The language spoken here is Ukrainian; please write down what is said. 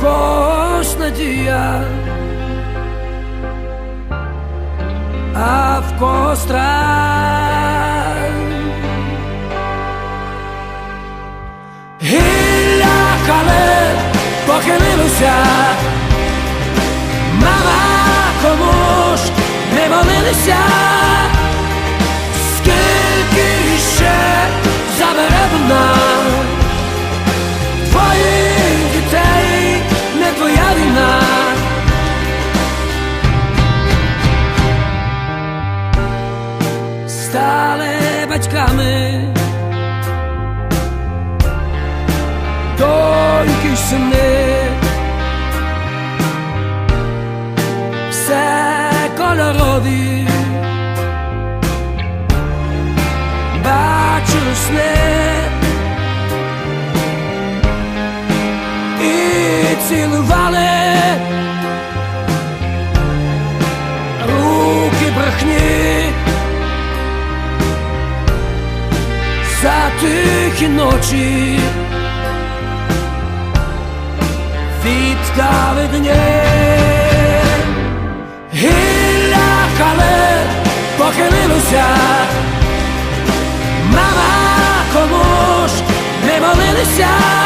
Когось надія, а в когось страх. Гілля кале похилилося, мама кому ж не молилися, Стали батьками. доньки й сини, все кольорові, бачили сни. І цілували тихі ночі віддали дні. Гілля кале похилилося, мама ж не молилися.